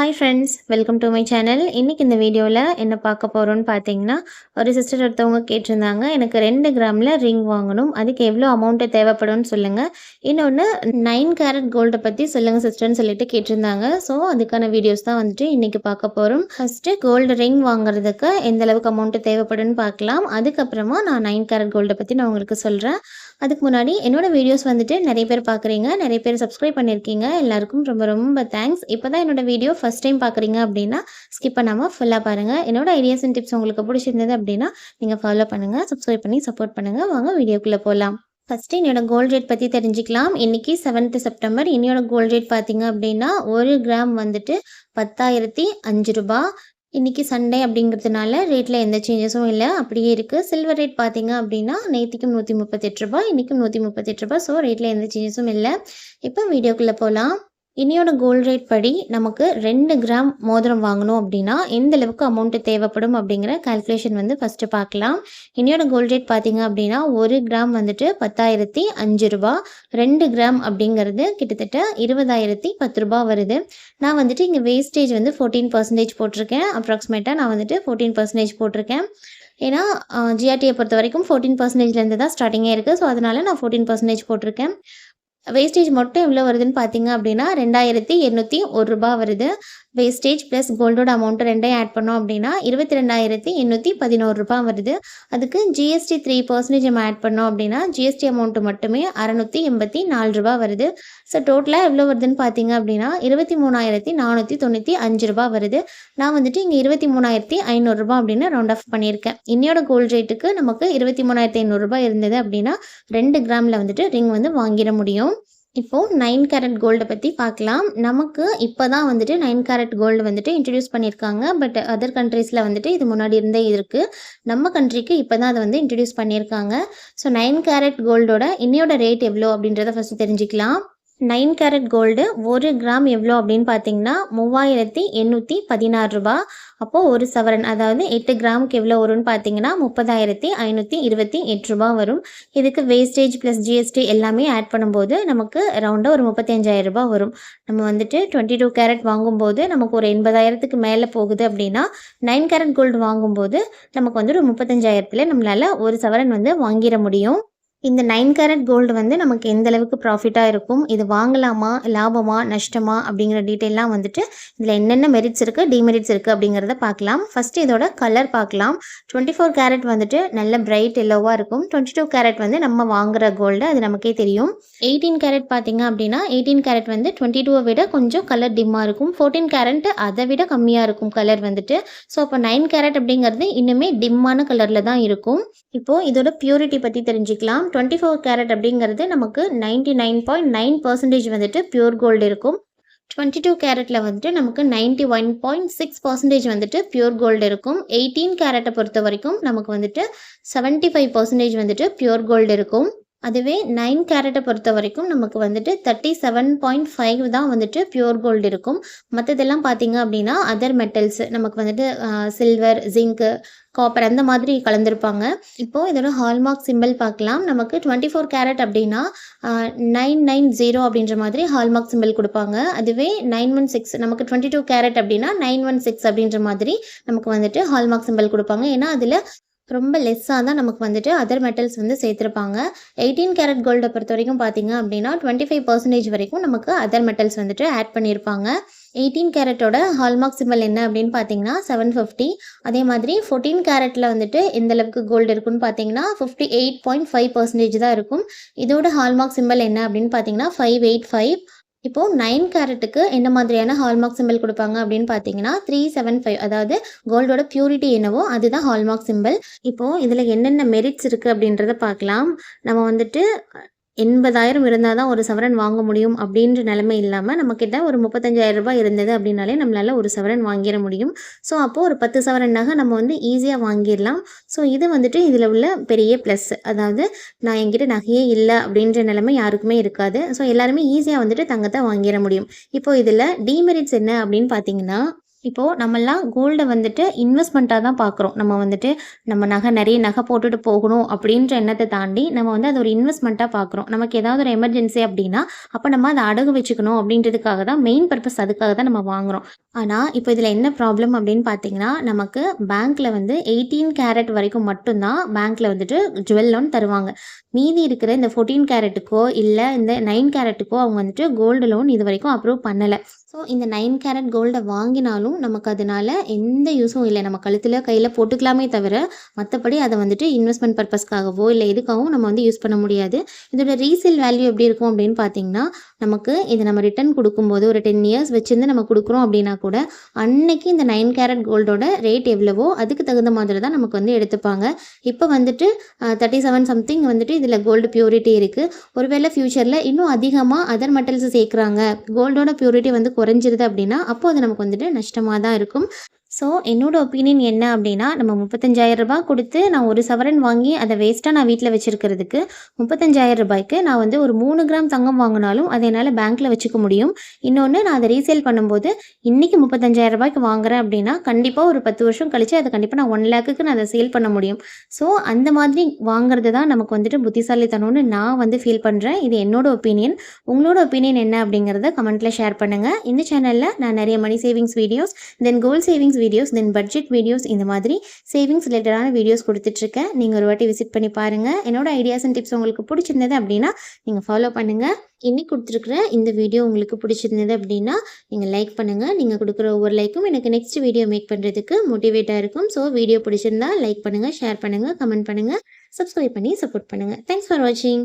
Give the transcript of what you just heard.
Hi friends welcome to my channel இன்றைக்கி இந்த வீடியோவில் என்ன பார்க்க போகிறோன்னு பார்த்தீங்கன்னா ஒரு சிஸ்டர் ஒருத்தவங்க கேட்டிருந்தாங்க எனக்கு ரெண்டு கிராமில் ரிங் வாங்கணும் அதுக்கு எவ்வளோ அமௌண்ட்டு தேவைப்படும்னு சொல்லுங்கள் இன்னொன்று நைன் கேரட் கோல்டை பற்றி சொல்லுங்கள் சிஸ்டர்னு சொல்லிட்டு கேட்டிருந்தாங்க. ஸோ அதுக்கான வீடியோஸ் தான் வந்துட்டு இன்றைக்கி பார்க்க போகிறோம் ஃபஸ்ட்டு கோல்டு ரிங் வாங்குறதுக்கு எந்த அளவுக்கு அமௌண்ட்டு தேவைப்படும்னு பார்க்கலாம். அதுக்கப்புறமா நான் நைன் கேரட் கோல்டை பற்றி நான் உங்களுக்கு சொல்கிறேன் அதுக்கு முன்னாடி என்னோடய வீடியோஸ் வந்துட்டு நிறைய பேர் பார்க்குறீங்க நிறைய பேர் சப்ஸ்கிரைப் பண்ணியிருக்கீங்க. எல்லாருக்கும் ரொம்ப ரொம்ப தேங்க்ஸ் இப்போ தான் என்னோடய வீடியோ ஃபஸ்ட் டைம் பார்க்குறீங்க அப்படின்னா ஸ்கிப் பண்ணாமல் ஃபுல்லாக பாருங்கள் என்னோட ஐடியாஸ் அண்ட் டிப்ஸ் உங்களுக்கு பிடிச்சிருந்தது அப்படின்னா நீங்கள் ஃபாலோ பண்ணுங்கள் சப்ஸ்கிரைப் பண்ணி சப்போர்ட் பண்ணுங்கள் வாங்க வீடியோக்குள்ளே போகலாம் ஃபஸ்ட்டு என்னோட கோல்ட் ரேட் பற்றி தெரிஞ்சுக்கலாம். இன்றைக்கி செவன்த்து செப்டம்பர் என்னோட கோல்ட் ரேட் பார்த்தீங்க அப்படின்னா ஒரு கிராம் வந்துட்டு பத்தாயிரத்தி அஞ்சு ரூபா. இன்றைக்கி சண்டே அப்படிங்கிறதுனால ரேட்டில் எந்த சேஞ்சஸும் இல்லை. அப்படியே இருக்குது சில்வர் ரேட் பார்த்தீங்க அப்படின்னா நேற்றுக்கும் நூற்றி முப்பத்தெட்டு ரூபா இன்றைக்கும் நூற்றி முப்பத்தெட்டு ரூபா ஸோ ரேட்டில் எந்த சேஞ்சஸும் இல்லை. இப்போ வீடியோக்குள்ளே போகலாம் இனியோட கோல்ட் ரேட் படி நமக்கு ரெண்டு கிராம் மோதிரம் வாங்கணும் அப்படின்னா எந்த அளவுக்கு அமௌண்ட்டு தேவைப்படும் அப்படிங்கிற கால்குலேஷன் வந்து ஃபஸ்ட்டு பார்க்கலாம். இனியோட கோல்ட் ரேட் பார்த்தீங்க அப்படின்னா ஒரு கிராம் வந்துட்டு பத்தாயிரத்தி அஞ்சு ரூபா ரெண்டு கிராம் அப்படிங்கிறது கிட்டத்தட்ட இருபதாயிரத்தி பத்து ரூபா வருது. நான் வந்துட்டு இங்கே வேஸ்டேஜ் வந்து ஃபோர்டீன் பர்சன்டேஜ் போட்டிருக்கேன். அப்ராக்சிமேட்டாக நான் வந்துட்டு ஃபோர்டீன் பர்சன்டேஜ் போட்டிருக்கேன். ஏன்னா ஜிஆர்டியை பொறுத்த வரைக்கும் ஃபோர்டீன் பர்சன்டேஜ்லேருந்து தான் ஸ்டார்டிங்கே இருக்குது ஸோ அதனால் நான் ஃபோர்டீன் பர்சன்டேஜ் போட்டிருக்கேன். வேஸ்டேஜ் மட்டும் எவ்வளோ வருதுன்னு பார்த்தீங்க அப்படின்னா ரெண்டாயிரத்தி எண்ணூற்றி ஒரு ரூபா வருது. வேஸ்டேஜ் ப்ளஸ் கோல்டோட அமௌண்ட்டு ரெண்டையும் ஆட் பண்ணோம் அப்படின்னா இருபத்தி ரெண்டாயிரத்தி எண்ணூற்றி பதினோரு ரூபாய் வருது. அதுக்கு ஜிஎஸ்டி த்ரீ பர்சன்டேஜ் நம்ம ஆட் பண்ணோம் அப்படின்னா ஜிஎஸ்டி அமௌண்ட்டு மட்டுமே அறநூற்றி எண்பத்தி நாலு ரூபா வருது. ஸோ டோட்டலாக எவ்வளோ வருதுன்னு பார்த்தீங்க அப்படின்னா இருபத்தி மூணாயிரத்தி நானூற்றி தொண்ணூற்றி அஞ்சு ரூபா வருது. நான் வந்துட்டு இங்கே இருபத்தி மூணாயிரத்தி ஐநூறுரூபா அப்படின்னு ரவுண்ட் ஆஃப் பண்ணியிருக்கேன். இன்னையோட கோல்டு ரேட்டுக்கு நமக்கு இருபத்தி மூணாயிரத்தி ஐநூறுரூபா இருந்தது அப்படின்னா ரெண்டு கிராமில் வந்துட்டு ரிங் வந்து வாங்கிட முடியும். இப்போது நைன் கேரட் கோல்டை பற்றி பார்க்கலாம். நமக்கு இப்போ தான் வந்துட்டு நைன் கேரட் கோல்டு வந்துட்டு இன்ட்ரடியூஸ் பண்ணியிருக்காங்க. பட் அதர் கண்ட்ரீஸில் வந்துட்டு இது முன்னாடி இருந்தே இருக்குது நம்ம கண்ட்ரிக்கு இப்போ தான் அதை வந்து இன்ட்ரடியூஸ் பண்ணியிருக்காங்க. ஸோ நைன் கேரட் கோல்டோட இன்னையோட ரேட் எவ்வளோ அப்படின்றத ஃபஸ்ட்டு தெரிஞ்சுக்கலாம். நைன் கேரட் கோல்டு ஒரு கிராம் எவ்வளோ அப்படின்னு பார்த்தீங்கன்னா மூவாயிரத்தி எண்ணூற்றி பதினாறு ரூபா. அப்போது ஒரு சவரன் அதாவது எட்டு கிராமுக்கு எவ்வளோ வரும்னு பார்த்தீங்கன்னா முப்பதாயிரத்தி ஐநூற்றி இருபத்தி எட்டு ரூபா வரும். இதுக்கு வேஸ்டேஜ் ப்ளஸ் ஜிஎஸ்டி எல்லாமே ஆட் பண்ணும்போது நமக்கு ரவுண்டாக ஒரு முப்பத்தஞ்சாயிரம் ரூபாய் வரும். நம்ம வந்துட்டு டுவெண்ட்டி டூ கேரட் வாங்கும்போது நமக்கு ஒரு எண்பதாயிரத்துக்கு மேலே போகுது அப்படின்னா நைன் கேரட் கோல்டு வாங்கும்போது நமக்கு வந்து ஒரு முப்பத்தஞ்சாயிரத்தில் நம்மளால் ஒரு சவரன் வந்து வாங்கிட முடியும். இந்த நைன் கேரட் கோல்டு வந்து நமக்கு எந்த அளவுக்கு ப்ராஃபிட்டாக இருக்கும்? இது வாங்கலாமா? லாபமா? நஷ்டமா? அப்படிங்கிற டீட்டெயிலாம் வந்துட்டு இதில் என்னென்ன மெரிட்ஸ் இருக்குது டிமெரிட்ஸ் இருக்குது அப்படிங்கிறத பார்க்கலாம். ஃபஸ்ட்டு இதோட கலர் பார்க்கலாம். டுவெண்ட்டி ஃபோர் கேரட் வந்துட்டு நல்ல பிரைட் எல்லோவாக இருக்கும். டுவெண்ட்டி டூ கேரட் வந்து நம்ம வாங்குற கோல்டு அது நமக்கே தெரியும். எயிட்டீன் கேரட் பார்த்தீங்க அப்படின்னா எயிட்டீன் கேரட் வந்து டுவெண்ட்டி டூவை விட கொஞ்சம் கலர் டிம்மாக இருக்கும். ஃபோர்டீன் கேரட் அதை விட கம்மியாக இருக்கும் கலர் வந்துட்டு. ஸோ அப்போ நைன் கேரட் அப்படிங்கிறது இன்னுமே டிம்மான கலரில் தான் இருக்கும். இப்போது இதோட பியூரிட்டி பற்றி தெரிஞ்சுக்கலாம். டுவெண்ட்டி ஃபோர் கேரட் அப்படிங்கிறது நமக்கு ninety nine point nine percentage வந்துட்டு பியூர் கோல்டு இருக்கும். டுவெண்ட்டி டூ கேரட்டில் வந்துட்டு நமக்கு ninety one point six percentage வந்துட்டு பியூர் கோல்டு இருக்கும். எயிட்டீன் கேரட்டை பொறுத்த வரைக்கும் நமக்கு வந்துட்டு செவன்ட்டி ஃபைவ் பர்சன்டேஜ் வந்துட்டு பியூர் கோல்டு இருக்கும். அதுவே நைன் கேரட்டை பொறுத்த வரைக்கும் நமக்கு வந்துட்டு தேர்ட்டி செவன் பாயிண்ட் ஃபைவ் தான் வந்துட்டு பியூர் கோல்டு இருக்கும். மற்றதெல்லாம் பார்த்தீங்க அப்படின்னா அதர் மெட்டல்ஸ் நமக்கு வந்துட்டு சில்வர் ஜிங்க்கு காப்பர் அந்த மாதிரி கலந்துருப்பாங்க. இப்போது இதோட ஹால்மார்க் சிம்பிள் பார்க்கலாம். நமக்கு டுவெண்ட்டி ஃபோர் கேரட் அப்படின்னா நைன் நைன் ஜீரோ அப்படின்ற மாதிரி ஹால்மார்க் சிம்பிள் கொடுப்பாங்க. அதுவே நைன் ஒன் சிக்ஸ் நமக்கு டுவெண்ட்டி டூ கேரட் அப்படின்னா நைன் ஒன் சிக்ஸ் அப்படின்ற மாதிரி நமக்கு வந்துட்டு ஹால்மார்க் சிம்பிள் கொடுப்பாங்க. ஏன்னா அதில் ரொம்ப லெஸ்ஸாக தான் நமக்கு வந்துட்டு அதர் மெட்டல்ஸ் வந்து சேர்த்துருப்பாங்க. எயிட்டீன் கேரட் கோல்டை பொறுத்த வரைக்கும் பார்த்தீங்க அப்படின்னா டுவெண்ட்டி ஃபைவ் பர்சன்டேஜ் வரைக்கும் நமக்கு அதர் மெட்டல்ஸ் வந்துட்டு ஆட் பண்ணியிருப்பாங்க எயிட்டீன் கேரட்டோட ஹால்மார்க் சிம்பிள் என்ன அப்படின்னு பார்த்தீங்கன்னா செவன் ஃபிஃப்டி அதே மாதிரி ஃபோர்டீன் கேரட்டில் வந்துட்டு எந்த அளவுக்கு கோல்டு இருக்குன்னு பார்த்தீங்கன்னா fifty eight point five percentage தான் இருக்கும். இதோட ஹால்மார்க் சிம்பிள் என்ன அப்படின்னு பார்த்தீங்கன்னா ஃபைவ் எயிட் ஃபைவ் இப்போது நைன் கேரட்டுக்கு என்ன மாதிரியான ஹால்மார்க் சிம்பிள் கொடுப்பாங்க அப்படின்னு பார்த்தீங்கன்னா த்ரீ செவன் ஃபைவ் அதாவது கோல்டோட பியூரிட்டி என்னவோ அதுதான் ஹால்மார்க் சிம்பிள் இப்போது இதில் என்னென்ன மெரிட்ஸ் இருக்குது அப்படின்றத பார்க்கலாம். நம்ம வந்துட்டு எண்பதாயிரம் இருந்தால் தான் ஒரு சவரன் வாங்க முடியும் அப்படின்ற நிலைமை இல்லாமல் நம்மக்கிட்ட ஒரு முப்பத்தஞ்சாயிரம் ரூபாய் இருந்தது அப்படின்னாலே நம்மளால் ஒரு சவரன் வாங்கிட முடியும். ஸோ அப்போது ஒரு பத்து சவரன் நகை நம்ம வந்து ஈஸியாக வாங்கிடலாம். ஸோ இது வந்துட்டு இதில் உள்ள பெரிய ப்ளஸ் அதாவது நான் என்கிட்ட நகையே இல்லை அப்படின்ற நிலைமை யாருக்குமே இருக்காது. ஸோ எல்லாருமே ஈஸியாக வந்துட்டு தங்கத்தை வாங்கிட முடியும். இப்போ இதில் டிமெரிட்ஸ் என்ன அப்படின்னு பார்த்தீங்கன்னா இப்போது நம்மலாம் கோல்டை வந்துட்டு இன்வெஸ்ட்மெண்ட்டாக தான் பார்க்குறோம். நம்ம வந்துட்டு நம்ம நகை நிறைய நகை போட்டுட்டு போகணும் அப்படின்ற எண்ணத்தை தாண்டி நம்ம வந்து அதை ஒரு இன்வெஸ்ட்மெண்ட்டாக பார்க்குறோம். நமக்கு ஏதாவது ஒரு எமர்ஜென்சி அப்படின்னா அப்போ நம்ம அதை அடகு வச்சுக்கணும் அப்படின்றதுக்காக தான் மெயின் பர்பஸ் அதுக்காக தான் நம்ம வாங்குறோம். ஆனால் இப்போ இதில் என்ன ப்ராப்ளம் அப்படின்னு பார்த்தீங்கன்னா நமக்கு பேங்க்கில் வந்து எயிட்டீன் கேரட் வரைக்கும் மட்டும்தான் பேங்க்கில் வந்துட்டு ஜுவல் லோன் தருவாங்க. மீதி இருக்கிற இந்த ஃபோர்டீன் கேரட்டுக்கோ இல்லை இந்த நைன் கேரட்டுக்கோ அவங்க வந்துட்டு கோல்டு லோன் இது வரைக்கும் அப்ரூவ் பண்ணலை. ஸோ இந்த நைன் கேரட் கோல்டை வாங்கினாலும் நமக்கு அதனால எந்த யூஸும் இல்லை. நம்ம கழுத்தில் கையில் போட்டுக்கலாமே தவிர மற்றபடி அதை வந்துட்டு இன்வெஸ்ட்மெண்ட் பர்பஸ்க்காகவோ இல்லை எதுக்காகவும் நம்ம வந்து யூஸ் பண்ண முடியாது. இதோட ரீசேல் வேல்யூ எப்படி இருக்கும் அப்படின்னு பார்த்தீங்கன்னா நமக்கு இதை நம்ம ரிட்டர்ன் கொடுக்கும்போது ஒரு டென் இயர்ஸ் வச்சுருந்து நம்ம கொடுக்குறோம் அப்படின்னா கூட அன்னைக்கு இந்த நைன் கேரட் கோல்டோட ரேட் எவ்வளவோ அதுக்கு தகுந்த மாதிரி தான் நமக்கு வந்து எடுத்துப்பாங்க. இப்போ வந்துட்டு தேர்ட்டி செவன் சம்திங் வந்துட்டு இதில் கோல்டு பியூரிட்டி இருக்குது ஒருவேளை ஃப்யூச்சரில் இன்னும் அதிகமாக அதர் மெட்டல்ஸ் சேர்க்குறாங்க. கோல்டோட பியூரிட்டி வந்து குறைஞ்சிருது அப்படின்னா அப்போ அது நமக்கு வந்துட்டு நஷ்டம் கஷ்டமாக தான் இருக்கும். ஸோ என்னோடய ஒப்பீனியன் என்ன அப்படின்னா நம்ம முப்பத்தஞ்சாயிரம் ரூபாய் கொடுத்து நான் ஒரு சவரன் வாங்கி அதை வேஸ்ட்டாக நான் வீட்டில் வச்சுருக்கிறதுக்கு முப்பத்தஞ்சாயிரம் ரூபாய்க்கு நான் வந்து ஒரு மூணு கிராம் தங்கம் வாங்கினாலும் அதை என்னால் பேங்க்கில் வச்சுக்க முடியும். இன்னொன்று நான் அதை ரீசேல் பண்ணும்போது இன்றைக்கி முப்பத்தஞ்சாயிரம் ரூபாய்க்கு வாங்குறேன் அப்படின்னா கண்டிப்பாக ஒரு பத்து வருஷம் கழித்து அதை கண்டிப்பாக நான் ஒன் லேக்குக்கு நான் அதை சேல் பண்ண முடியும். ஸோ அந்த மாதிரி வாங்குறது தான் நமக்கு வந்துட்டு புத்திசாலித்தனம்னு நான் வந்து ஃபீல் பண்ணுறேன் இது என்னோடய ஒப்பீனியன் உங்களோட ஒப்பீனியன் என்ன அப்படிங்கிறத கமெண்ட்டில் ஷேர் பண்ணுங்கள் இந்த சேனலில் நான் நிறைய money savings videos then goal savings videos then budget videos இந்த மாதிரி சேவிங்ஸ் ரிலேட்டடான வீடியோஸ் கொடுத்துட்ருக்கேன். நீங்கள் ஒரு வாட்டி விசிட் பண்ணி பாருங்கள் என்னோடய ஐடியாஸ் அண்ட் டிப்ஸ் உங்களுக்கு பிடிச்சிருந்தது அப்படின்னா நீங்கள் ஃபாலோ பண்ணுங்கள் இன்னைக்கு கொடுத்துருக்குற இந்த வீடியோ உங்களுக்கு பிடிச்சிருந்தது அப்படின்னா நீங்கள் லைக் பண்ணுங்கள் நீங்கள் கொடுக்குற ஒவ்வொரு லைக்கும் எனக்கு நெக்ஸ்ட் வீடியோ மேக் பண்ணுறதுக்கு மோட்டிவேட்டாக இருக்கும். ஸோ வீடியோ பிடிச்சிருந்தா லைக் பண்ணுங்கள் ஷேர் பண்ணுங்கள் கமெண்ட் பண்ணுங்கள் சப்ஸ்கிரைப் பண்ணி சப்போர்ட் பண்ணுங்கள் தேங்க்ஸ் ஃபார் வாட்சிங்